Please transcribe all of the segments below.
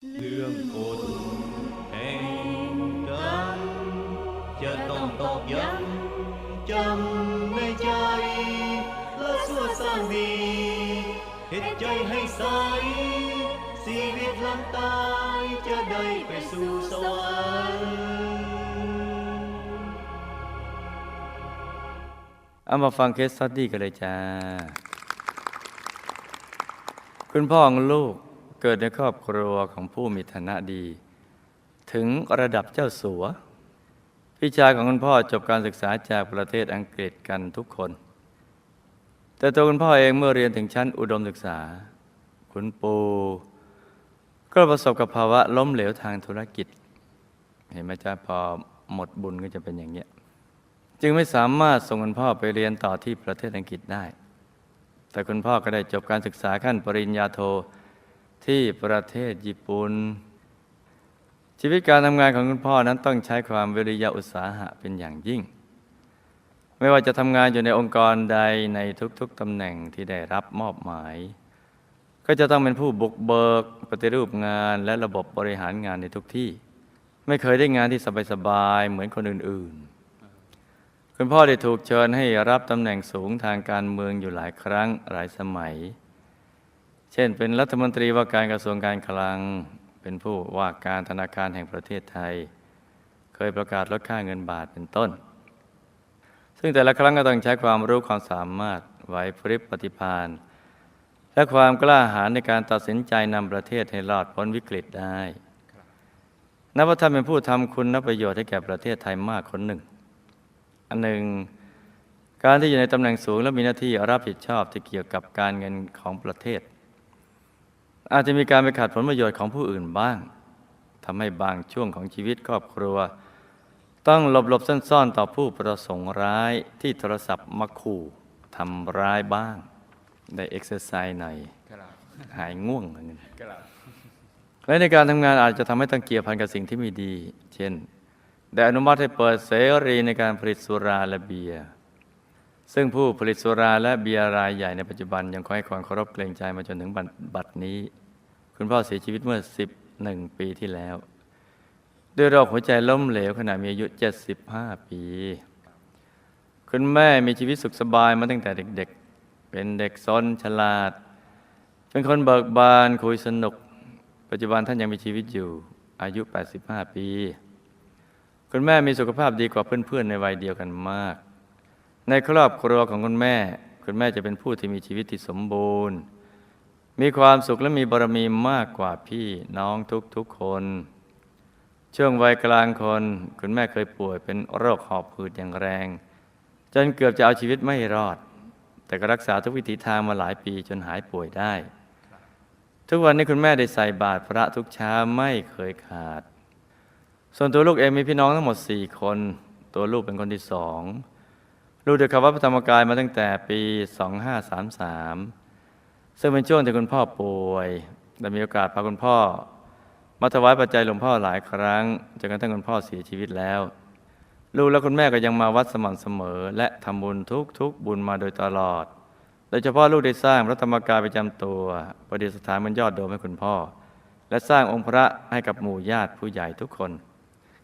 เรื่องกฎแห่งกรรมจะต้องตอกย้ำจำในใจ และสั่วสร้างดีเหตุใจให้ใสชีวิตหลังตายจะได้ไปสู่สวรรค์เอามาฟังเคสสตดี้กันเลยจ้า คุณพ่อของลูก เกิดในครอบครัวของผู้มีฐานะดี ถึงระดับเจ้าสัว พี่ชายของคุณพ่อจบการศึกษาจากประเทศอังกฤษกันทุกคน แต่ตัวคุณพ่อเองเมื่อเรียนถึงชั้นอุดมศึกษา คุณปูก็ประสบกับภาวะล้มเหลวทางธุรกิจ เห็นไหมจ๊ะพอหมดบุญก็จะเป็นอย่างเนี้ยจึงไม่สามารถส่งคุณพ่อไปเรียนต่อที่ประเทศอังกฤษได้ แต่คุณพ่อก็ได้จบการศึกษาขั้นปริญญาโท ที่ประเทศญี่ปุ่นชีวิตการทำงานของคุณพ่อนั้นต้องใช้ความวิริยะอุตสาหะเป็นอย่างยิ่ง ไม่ว่าจะทำงานอยู่ในองค์กรใดในทุกๆตำแหน่งที่ได้รับมอบหมาย ก็จะต้องเป็นผู้บุกเบิกปฏิรูปงานและระบบบริหารงานในทุกที่ ไม่เคยได้งานที่สบายๆเหมือนคนอื่นๆ คุณพ่อได้ถูกเชิญให้รับตำแหน่งสูงทางการเมืองอยู่หลายครั้งหลายสมัย เช่น เป็นรัฐมนตรีว่าการกระทรวงการคลัง เป็นผู้ว่าการธนาคารแห่งประเทศไทย เคยประกาศลดค่าเงินบาทเป็นต้น ซึ่งแต่ละครั้งก็ต้องใช้ความรู้ความสามารถไหวพริบปฏิภาณและความกล้าหาญในการตัดสินใจนำประเทศให้รอดพ้นวิกฤตได้นับว่าท่านเป็นผู้ทำคุณนประโยชน์ให้แก่ประเทศไทยมากคนหนึ่ง อันหนึ่ง การที่อยู่ในตำแหน่งสูงและมีหน้าที่รับผิดชอบที่เกี่ยวกับการเงินของประเทศ อาจจะมีการไปขัดผลประโยชน์ของผู้อื่นบ้างทำให้บางช่วงของชีวิตครอบครัว ต้องหลบหลบๆซ่อนๆ ต่อผู้ประสงค์ร้ายที่โทรศัพท์มาขู่ทำร้ายบ้าง ได้เอ็กซ์ไซส์หน่อยครับหายง่วงเหมือนกันครับและในการทำงานอาจจะทำให้ต้องเกี่ยวพันกับสิ่งที่ไม่ดี เช่นได้อนุมัติให้เปิดเสรีในการผลิตสุราและเบียร์ซึ่งผู้ผลิตสุราและเบียร์รายใหญ่ในปัจจุบันยังคอยให้ความเคารพเกรงใจมาจนถึงบัดบัดนี้ คุณพ่อเสียชีวิตเมื่อ 11 ปีที่แล้ว ด้วยโรคหัวใจล้มเหลวขณะมีอายุ 75 ปี คุณแม่มีชีวิตสุขสบายมาตั้งแต่เด็กๆ เป็นเด็กซนฉลาด เป็นคนเบิกบานคุยสนุก ปัจจุบันท่านยังมีชีวิตอยู่อายุ 85 ปี คุณแม่มีสุขภาพดีกว่าเพื่อนๆ ในวัยเดียวกันมาก ในครอบครัวของคุณแม่ คุณแม่จะเป็นผู้ที่มีชีวิตที่สมบูรณ์ มีความสุขและมีบารมีมากกว่าพี่น้องทุกๆคน ช่วงวัยกลางคน คุณแม่เคยป่วยเป็นโรคหอบหืดอย่างแรง จนเกือบจะเอาชีวิตไม่รอด แต่ก็รักษาทุกวิถีทางมาหลายปีจนหายป่วยได้ ทุกวันนี้คุณแม่ได้ใส่บาตรพระทุกเช้าไม่เคยขาด ส่วนตัวลูกเองมีพี่น้องทั้งหมดสี่คน ตัวลูกเป็นคนที่สองลูกเดินคำว่าพระธรรมกายมาตั้งแต่ปี 2533 ซึ่งเป็นช่วงที่คุณพ่อป่วยและมีโอกาสพาคุณพ่อ มาถวายปัจจัยหลวงพ่อหลายครั้งจนกระทั่งคุณพ่อเสียชีวิตแล้ว ลูกและคุณแม่ก็ยังมาวัดสม่ำเสมอ และทำบุญทุกๆบุญมาโดยตลอด โดยเฉพาะลูกได้สร้างพระธรรมกายประจำตัวประดิษฐานบนยอดโดมให้คุณพ่อ และสร้างองค์พระให้กับหมู่ญาติผู้ใหญ่ทุกคน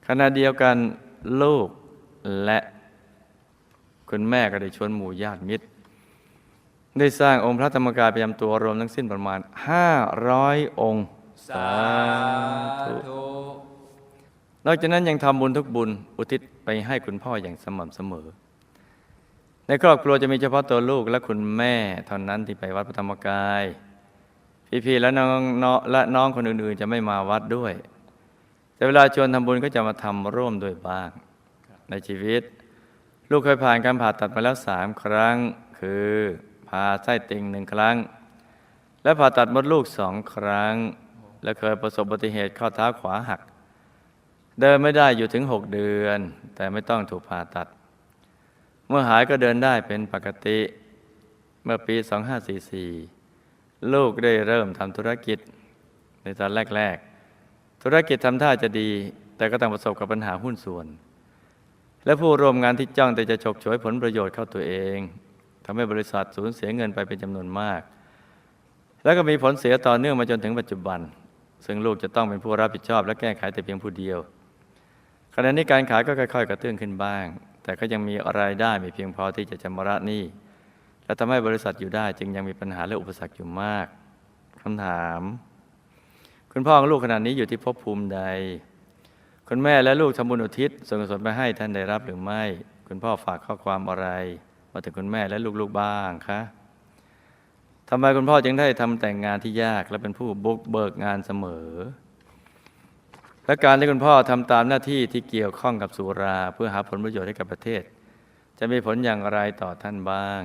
ขณะเดียวกันลูกและคุณแม่ก็ได้ชวนหมู่ญาติมิตร ได้สร้างองค์พระธรรมกายประจำตัวรวมทั้งสิ้นประมาณ 500 องค์สาธุนอกจากนั้นยังทำบุญทุกบุญอุทิศไปให้คุณพ่ออย่างสม่ำเสมอ ในครอบครัวจะมีเฉพาะตัวลูกและคุณแม่เท่านั้นที่ไปวัดพระธรรมกาย พี่ๆและน้องน้องและน้องคนอื่นๆ จะไม่มาวัดด้วย แต่เวลาชวนทำบุญก็จะมาทำร่วมด้วยบ้าง ในชีวิต ลูกเคยผ่านการผ่าตัดมาแล้วสามครั้งคือ ผ่าไส้ติ่งหนึ่งครั้ง และผ่าตัดมดลูกสองครั้ง และเคยประสบอุบัติเหตุข้อเท้าขวาหัก เดินไม่ได้อยู่ถึงหกเดือน แต่ไม่ต้องถูกผ่าตัด เมื่อหายก็เดินได้เป็นปกติ เมื่อปี 2544 ลูกได้เริ่มทำธุรกิจ ในตอนแรก ๆ ธุรกิจทำท่าจะดี แต่ก็ต้องประสบกับปัญหาหุ้นส่วนและผู้ร่วมงานที่จ้องแต่จะฉกฉวยผลประโยชน์เข้าตัวเอง ทำให้บริษัทสูญเสียเงินไปเป็นจำนวนมาก แล้วก็มีผลเสียต่อเนื่องมาจนถึงปัจจุบัน ซึ่งลูกจะต้องเป็นผู้รับผิดชอบ และแก้ไขแต่เพียงผู้เดียวขณะนี้การขายก็ค่อยๆ กระเตื้องขึ้นบ้าง แต่ก็ยังมีรายได้ไม่เพียงพอที่จะชำระหนี้และทำให้บริษัทอยู่ได้ จึงยังมีปัญหาและอุปสรรคอยู่มากคำถาม คุณพ่อของลูกขณะนี้อยู่ที่ภพภูมิใด คุณแม่และลูกทำบุญอุทิศส่วนกุศลไปให้ท่านได้รับหรือไม่ คุณพ่อฝากข้อความอะไร มาถึงคุณแม่และลูกๆบ้างคะทำไมคุณพ่อจึงได้ทำแต่งงานที่ยากและเป็นผู้บุกเบิกงานเสมอ และการที่คุณพ่อทำตามหน้าที่ที่เกี่ยวข้องกับสุราเพื่อหาผลประโยชน์ให้กับประเทศ จะมีผลอย่างไรต่อท่านบ้าง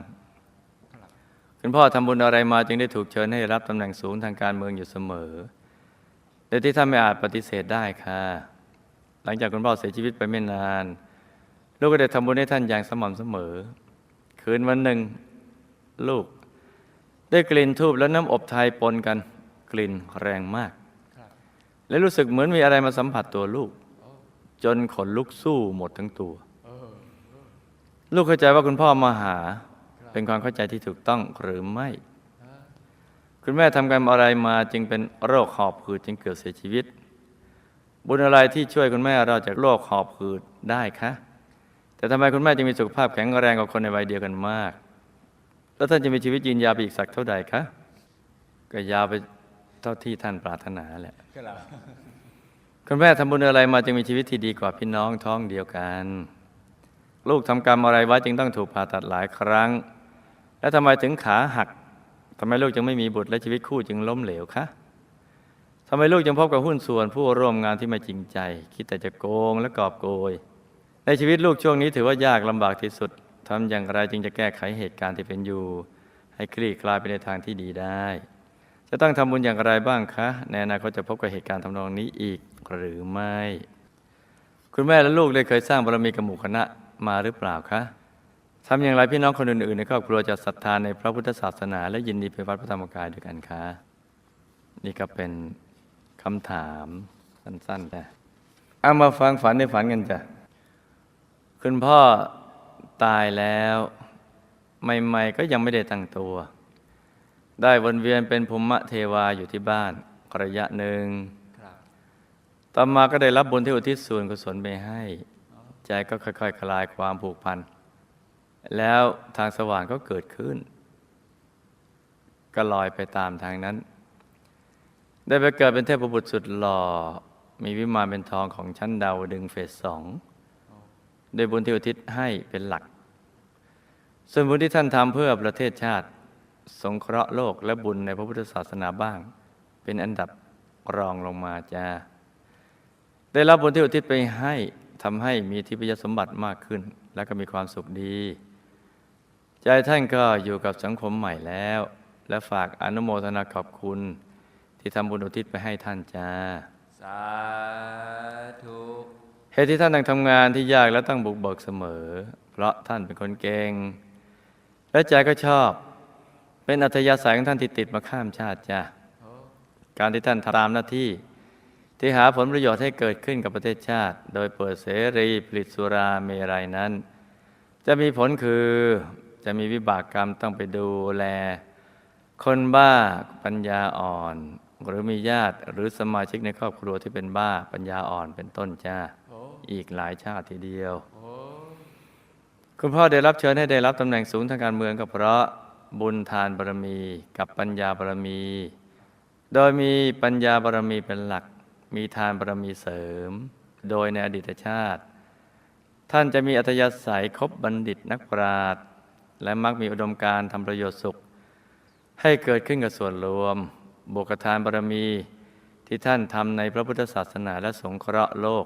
คุณพ่อทำบุญอะไรมาจึงได้ถูกเชิญให้รับตำแหน่งสูงทางการเมืองอยู่เสมอโดยที่ท่านไม่อาจปฏิเสธได้ค่ะ หลังจากคุณพ่อเสียชีวิตไปไม่นาน ลูกก็ได้ทำบุญให้ท่านอย่างสม่ำเสมอ คืนวันหนึ่ง ลูก ได้กลิ่นทูบและน้ำอบไทยปนกัน กลิ่นแรงมาก และรู้สึกเหมือนมีอะไรมาสัมผัสตัวลูก จนขนลุกสู้หมดทั้งตัว ลูกเข้าใจว่าคุณพ่อมาหา เป็นความเข้าใจที่ถูกต้องหรือไม่ คุณแม่ทำกรรมอะไรมาจึงเป็นโรคหอบหืดจึงเกิดเสียชีวิต บุญอะไรที่ช่วยคุณแม่เราจากโรคหอบหืดได้คะ แต่ทำไมคุณแม่จึงมีสุขภาพแข็งแรงกว่าคนในวัยเดียวกันมาก แล้วท่านจะมีชีวิตยืนยาวไปอีกสักเท่าใดคะก็ยาวไปเท่าที่ท่านปรารถนาแหละคุณแม่ทำบุญอะไรมาจึงมีชีวิตที่ดีกว่าพี่น้องท้องเดียวกัน ลูกทำกรรมอะไรไว้จึงต้องถูกผ่าตัดหลายครั้ง แล้วทำไมถึงขาหักทำไมลูกจึงไม่มีบุตรและชีวิตคู่จึงล้มเหลวคะทำไมลูกจึงพบกับหุ้นส่วนผู้ร่วมงานที่ไม่จริงใจ คิดแต่จะโกงและกอบโกย ในชีวิตลูกช่วงนี้ถือว่ายากลำบากที่สุดทำอย่างไรจึงจะแก้ไขเหตุการณ์ที่เป็นอยู่ ให้คลี่คลายไปในทางที่ดีได้ จะต้องทำบุญอย่างไรบ้างคะในอนาคตจะพบกับเหตุการณ์ทำนองนี้อีกหรือไม่ คุณแม่และลูกได้เคยสร้างบารมีกับหมู่คณะมาหรือเปล่าคะทำอย่างไรพี่น้องคนอื่นๆในครอบครัวจะศรัทธาในพระพุทธศาสนา และยินดีไปวัดพระธรรมกายด้วยกันคะนี่ก็เป็นคำถามสั้นๆนะเอามาฟังฝันในฝันกันจ้ะ คุณพ่อตายแล้วใหม่ๆก็ยังไม่ได้ตั้งตัว ได้วนเวียนเป็นภูมิเทวาอยู่ที่บ้านระยะหนึ่งต่อมาก็ได้รับบุญที่อุทิศส่วนกุศลไปให้ ใจก็ค่อยๆ คลายความผูกพัน แล้วทางสว่างก็เกิดขึ้น ก็ลอยไปตามทางนั้น ได้ไปเกิดเป็นเทพบุตรสุดหล่อ มีวิมานเป็นทองของชั้นดาวดึงเฟสสอง โดยบุญที่อุทิศให้เป็นหลัก ส่วนบุญที่ท่านทำเพื่อประเทศชาติ สงเคราะห์โลกและบุญในพระพุทธศาสนาบ้าง เป็นอันดับรองลงมาจ้าได้รับบุญที่อุทิศไปให้ทำให้มีทิพยสมบัติมากขึ้น และก็มีความสุขดี ใจท่านก็อยู่กับสังคมใหม่แล้ว และฝากอนุโมทนาขอบคุณ ที่ทำบุญอุทิศไปให้ท่านจ้า สาธุ ตุที่ท่านต้องทำงานที่ยากและต้องบุกเบิกเสมอ เพราะท่านเป็นคนเก่งและใจก็ชอบ เป็นอัธยาศัยของท่านที่ติดมาข้ามชาติจ้าการที่ท่านทำตามหน้าที่ ที่หาผลประโยชน์ให้เกิดขึ้นกับประเทศชาติ โดยเปิดเสรีผลิตสุราเมรัยนั้น จะมีผลคือจะมีวิบากกรรมต้องไปดูแล คนบ้าปัญญาอ่อน หรือมีญาติหรือสมาชิกในครอบครัวที่เป็นบ้าปัญญาอ่อนเป็นต้นจ้า อีกหลายชาติทีเดียว คุณพ่อได้รับเชิญให้ได้รับตำแหน่งสูงทางการเมืองก็เพราะบุญทานบารมีกับปัญญาบารมี โดยมีปัญญาบารมีเป็นหลัก มีทานบารมีเสริม โดยในอดีตชาติ ท่านจะมีอัธยาศัยคบบัณฑิตนักปราชญ์และมักมีอุดมการณ์ทำประโยชน์สุข ให้เกิดขึ้นกับส่วนรวมบวกทานบารมีที่ท่านทำในพระพุทธศาสนาและสงเคราะห์โลก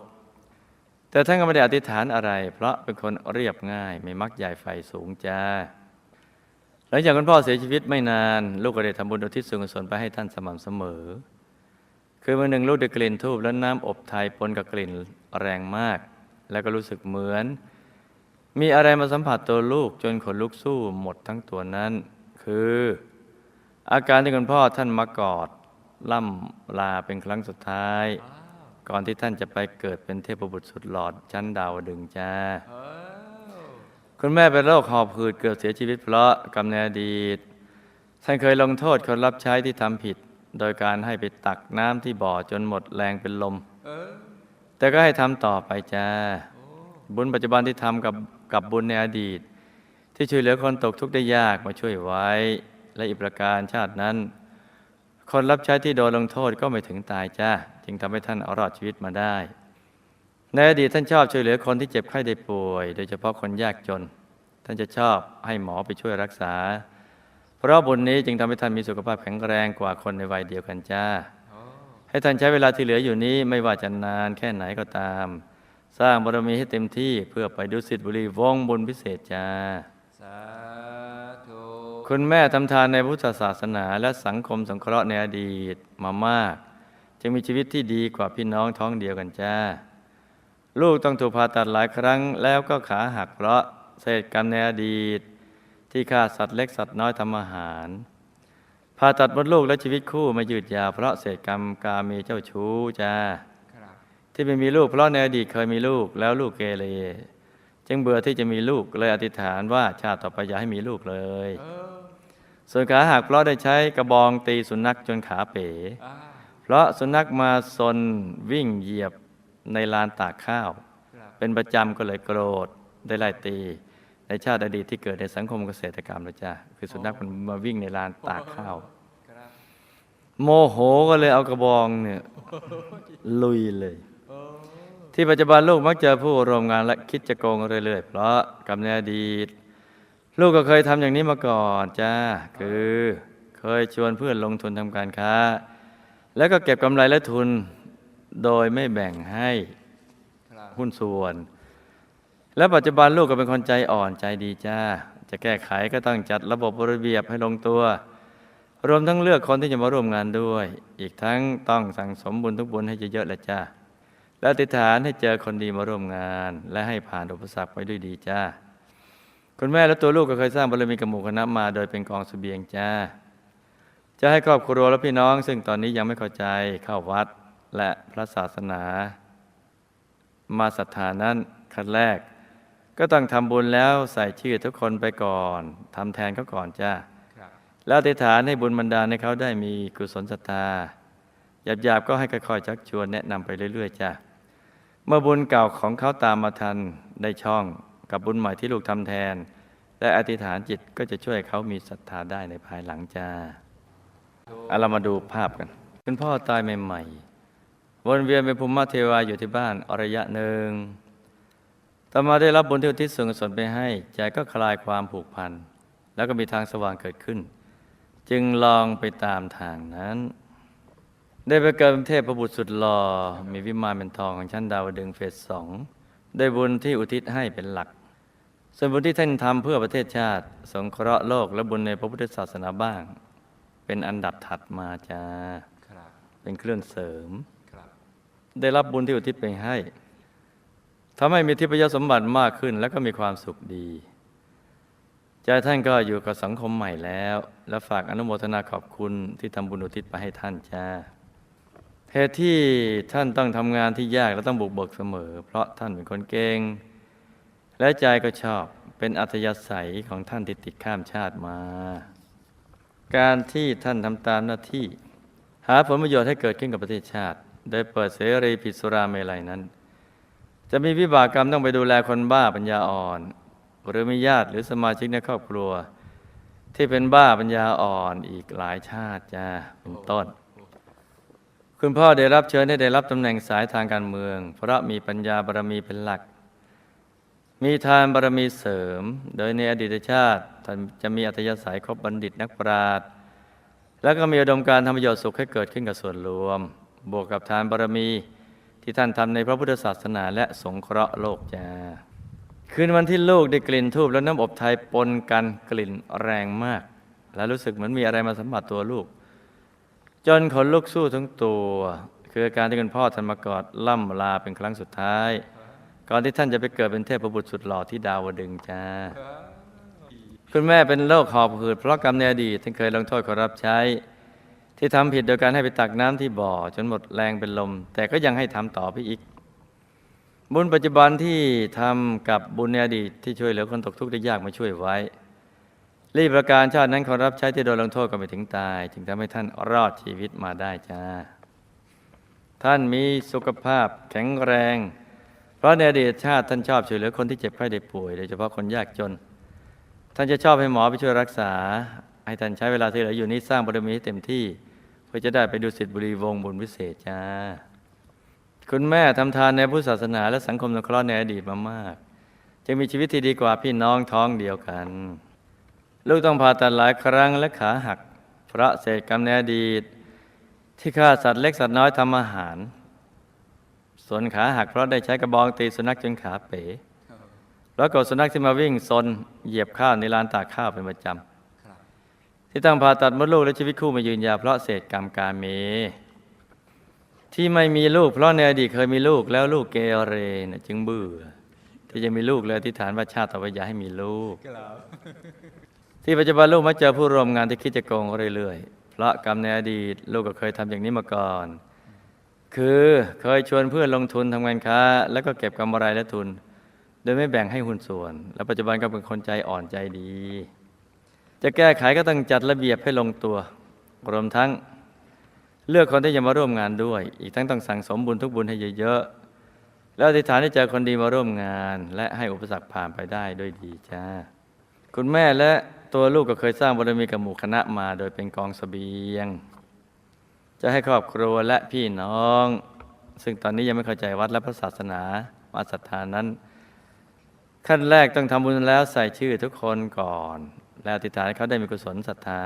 แต่ท่านก็ไม่ได้อธิษฐานอะไร เพราะเป็นคนเรียบง่ายไม่มักใหญ่ไฟสูงจ้าหลังจากคุณพ่อเสียชีวิตไม่นาน ลูกก็ได้ทำบุญอุทิศส่วนกุศลไปให้ท่านสม่ำเสมอ คือวันหนึ่งลูกได้กลิ่นทูบและน้ำอบไทยปนกับกลิ่นแรงมาก แล้วก็รู้สึกเหมือน มีอะไรมาสัมผัสตัวลูกจนขนลุกสู้หมดทั้งตัวนั้น คือ อาการที่คุณพ่อท่านมากอดล่ำลาเป็นครั้งสุดท้าย ก่อนที่ท่านจะไปเกิดเป็นเทพบุตรสุดหลอดชั้นดาวดึงจ้าเอ้าคุณแม่เป็นโรคหอบหืดเกิดเสียชีวิตเพราะกรรมในอดีต ท่านเคยลงโทษคนรับใช้ที่ทำผิด โดยการให้ไปตักน้ำที่บ่อจนหมดแรงเป็นลมเออแต่ก็ให้ทำต่อไปจ้า บุญปัจจุบันที่ทำกับกับบุญในอดีต ที่ช่วยเหลือคนตกทุกข์ได้ยากมาช่วยไว้ และอีกประการชาตินั้น คนรับใช้ที่โดนลงโทษก็ไม่ถึงตายจ้าจึงทำให้ท่านเอารอดชีวิตมาได้ ในอดีตท่านชอบช่วยเหลือคนที่เจ็บไข้ได้ป่วย โดยเฉพาะคนยากจน ท่านจะชอบให้หมอไปช่วยรักษา เพราะบุญนี้จึงทำให้ท่านมีสุขภาพแข็งแรงกว่าคนในวัยเดียวกันจ้า ให้ท่านใช้เวลาที่เหลืออยู่นี้ไม่ว่าจะนานแค่ไหนก็ตาม สร้างบารมีให้เต็มที่เพื่อไปดุสิตบุรีวงบุญพิเศษจ้าสา คุณแม่ทำทานในพุทธศาสนาและสังคมสงเคราะห์ในอดีตมามาก จึงมีชีวิตที่ดีกว่าพี่น้องท้องเดียวกันจ้า ลูกต้องถูกผ่าตัดหลายครั้งแล้วก็ขาหักเพราะเศษกรรมในอดีต ที่ฆ่าสัตว์เล็กสัตว์น้อยทำอาหารผ่าตัดมดลูกและชีวิตคู่ไม่ยืดยาวเพราะเศษกรรมกามีเจ้าชู้จ้าที่ไม่มีลูกเพราะในอดีตเคยมีลูกแล้วลูกเกเรจึงเบื่อที่จะมีลูกเลยอธิษฐานว่าชาติต่อไปอย่าให้มีลูกเลยเส่วนขาหักเพราะได้ใช้กระบองตีสุนัขจนขาเป๋อ่าเพราะสุนัขมาซนวิ่งเหยียบในลานตากข้าวครับเป็นประจำก็เลยโกรธได้ไล่ตี ในชาติอดีตที่เกิดในสังคมเกษตรกรรมนะจ้ะคือสุนัขมันมาวิ่งในลานตากข้าวครับโมโหก็เลยเอากระบองเนี่ยลุยเลยโอ้ที่ปัจจุบันลูกมักเจอผู้ร่วมงานและคิดจะโกงเรื่อยๆ เพราะกรรมในอดีต ลูกก็เคยทำอย่างนี้มาก่อนจ้าคือเคยชวนเพื่อนลงทุนทำการค้า แล้วก็เก็บกำไรและทุนโดยไม่แบ่งให้หุ้นส่วน และปัจจุบันลูกก็เป็นคนใจอ่อนใจดีจ้า จะแก้ไขก็ต้องจัดระบบระเบียบให้ลงตัว รวมทั้งเลือกคนที่จะมาร่วมงานด้วย อีกทั้งต้องสั่งสมบุญทุกบุญให้เยอะๆแหละจ้าและอธิฐานให้เจอคนดีมาร่วมงาน และให้ผ่านอุปสรรคไปด้วยดีจ้า คุณแม่และตัวลูกก็เคยสร้างบารมีกับหมู่คณะมาโดยเป็นกองเสบียงจ้า จะให้ครอบครัวและพี่น้อง ซึ่งตอนนี้ยังไม่เข้าใจเข้าวัดและพระศาสนา มาศรัทธานั้นขั้นแรก ก็ต้องทำบุญแล้วใส่ชื่อทุกคนไปก่อนทำแทนเขาก่อนจ้าแล้วอธิฐานให้บุญบันดาให้เขาได้มีกุศลศรัทธาหยาบๆก็ให้ค่อยๆชักชวนแนะนำไปเรื่อยๆจ้าเมื่อบุญเก่าของเขาตามมาทันได้ช่อง กับบุญใหม่ที่ลูกทำแทน และอธิษฐานจิตก็จะช่วยเขามีศรัทธาได้ในภายหลังจ้าเอาเรามาดูภาพกัน คุณพ่อตายใหม่ๆวนเวียนเป็นภูมิเทวาอยู่ที่บ้านอระยะหนึ่งต่อมาได้รับบุญที่อุทิศส่วนกุศลไปให้ ใจก็คลายความผูกพัน แล้วก็มีทางสว่างเกิดขึ้น จึงลองไปตามทางนั้น ได้ไปเกิดเป็นเทพประบุตรสุดหล่อมีวิมานเป็นทองของชั้นดาวดึงเฟสสองได้บุญที่อุทิศให้เป็นหลัก ส่วนบุญที่ท่านทำเพื่อประเทศชาติ สงเคราะห์โลกและบุญในพระพุทธศาสนาบ้าง เป็นอันดับถัดมาจ้าครับเป็นเครื่องเสริมครับได้รับบุญที่อุทิศไปให้ทำให้มีทิพยสมบัติมากขึ้น แล้วก็มีความสุขดีใจท่านก็อยู่กับสังคมใหม่แล้ว และฝากอนุโมทนาขอบคุณที่ทำบุญอุทิศไปให้ท่านจ้าเหตุที่ท่านต้องทำงานที่ยากและต้องบุกเบิกเสมอ เพราะท่านเป็นคนเก่ง และใจก็ชอบเป็นอัธยาศัยของท่านที่ติดข้ามชาติมา การที่ท่านทำตามหน้าที่ หาผลประโยชน์ให้เกิดขึ้นกับประเทศชาติ โดยเปิดเสรีผิดสุราเมลัยนั้น จะมีวิบากกรรมต้องไปดูแลคนบ้าปัญญาอ่อน หรือมีญาติหรือสมาชิกในครอบครัว ที่เป็นบ้าปัญญาอ่อนอีกหลายชาติจ้าเป็นต้นคุณพ่อได้รับเชิญให้ได้รับตำแหน่งสายทางการเมือง เพราะมีปัญญาบารมีเป็นหลัก มีทานบารมีเสริม โดยในอดีตชาติท่านจะมีอัธยาศัยคบบัณฑิตนักปราชญ์แล้วก็มีอุดมการทำประโยชน์สุขให้เกิดขึ้นกับส่วนรวม บวกกับทานบารมีที่ท่านทำในพระพุทธศาสนาและสงเคราะห์โลกจ้าคืนวันที่ลูกได้กลิ่นทูบและน้ำอบไทยปนกันกลิ่นแรงมาก และรู้สึกเหมือนมีอะไรมาสัมผัสตัวลูก จนขนลุกสู้ทั้งตัว คืออาการที่คุณพ่อท่านมากอดล่ำลาเป็นครั้งสุดท้าย ก่อนที่ท่านจะไปเกิดเป็นเทพบุตรสุดหล่อที่ดาวดึงส์จ้า คุณแม่เป็นโรคหอบหืดเพราะกรรมในอดีตท่านเคยลงโทษคนรับใช้ ที่ทำผิดโดยการให้ไปตักน้ำที่บ่อ จนหมดแรงเป็นลม แต่ก็ยังให้ทำต่อไปอีก บุญปัจจุบันที่ทำกับบุญในอดีตที่ช่วยเหลือคนตกทุกข์ได้ยากมาช่วยไว้รีบประการชาตินั้นคนรับใช้ที่โดนลงโทษก็ไม่ถึงตาย จึงทำให้ท่านรอดชีวิตมาได้จ้า ท่านมีสุขภาพแข็งแรงเพ ราะในอดีตชาติท่านชอบช่วยเหลือคนที่เจ็บไข้ได้ป่วยโดยเฉพาะคนยากจน ท่านจะชอบให้หมอไปช่วยรักษา ให้ท่านใช้เวลาที่เหลืออยู่นี้สร้างบารมีให้เต็มที่เพื่อจะได้ไปดูสิทธิบุรีวงบุญวิเศษจ้าคุณแม่ทำทานในพุทธศาสนาและสังคมสงเคราะห์ในอดีตมามาก จึงมีชีวิตที่ดีกว่าพี่น้องท้องเดียวกัน ลูกต้องผ่าตัดหลายครั้งและขาหัก เพราะเศษกรรมในอดีต ที่ฆ่าสัตว์เล็กสัตว์น้อยทำอาหาร ส่วนขาหักเพราะได้ใช้กระบองตีสุนัขจนขาเป๋ แล้วก็สุนัขที่มาวิ่งซนเหยียบข้าวในลานตากข้าวเป็นประจครับำที่ต้องผ่าตัดมดลูกและชีวิตคู่มายืนยาวเพราะเศษกรรมกาเมที่ไม่มีลูก เพราะในอดีตเคยมีลูกแล้วลูกเกเรนะจึงเบื่อ ที่จะมีลูกเลยที่ฐานว่าชาติต่อไปอย่าให้มีลูก ที่ปัจจุบันลูกมาเจอผู้ร่วมงานที่คิดจะโกงเรื่อยๆ เพราะกรรมในอดีต ลูกก็เคยทำอย่างนี้มาก่อน คือเคยชวนเพื่อนลงทุนทำงานค้า แล้วก็เก็บกำไรและทุน โดยไม่แบ่งให้หุ้นส่วน และปัจจุบันก็เป็นคนใจอ่อนใจดี จะแก้ไขก็ต้องจัดระเบียบให้ลงตัวรวมทั้งเลือกคนที่จะมาร่วมงานด้วย อีกทั้งต้องสั่งสมบุญทุกบุญให้เยอะๆ แล้วอธิษฐานให้เจอคนดีมาร่วมงาน และให้อุปสรรคผ่านไปได้ด้วยดีจ้า คุณแม่และตัวลูกก็เคยสร้างบารมีกับหมู่คณะมาโดยเป็นกองเสบียง จะให้ครอบครัวและพี่น้อง ซึ่งตอนนี้ยังไม่เข้าใจวัดและพระศาสนามาศรัทธานั้น ขั้นแรกต้องทำบุญแล้วใส่ชื่อทุกคนก่อน แล้วอธิษฐานเขาได้มีกุศลศรัทธา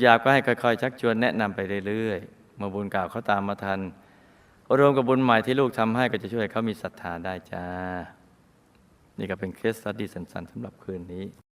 หยาบๆก็ให้ค่อยๆชักชวนแนะนำไปเรื่อยๆเมื่อบุญเก่าเขาตามมาทันรวมกับบุญใหม่ที่ลูกทำให้ก็จะช่วยให้เขามีศรัทธาได้จ้า นี่ก็เป็นเคสสตัดดี้สั้นๆสำหรับคืนนี้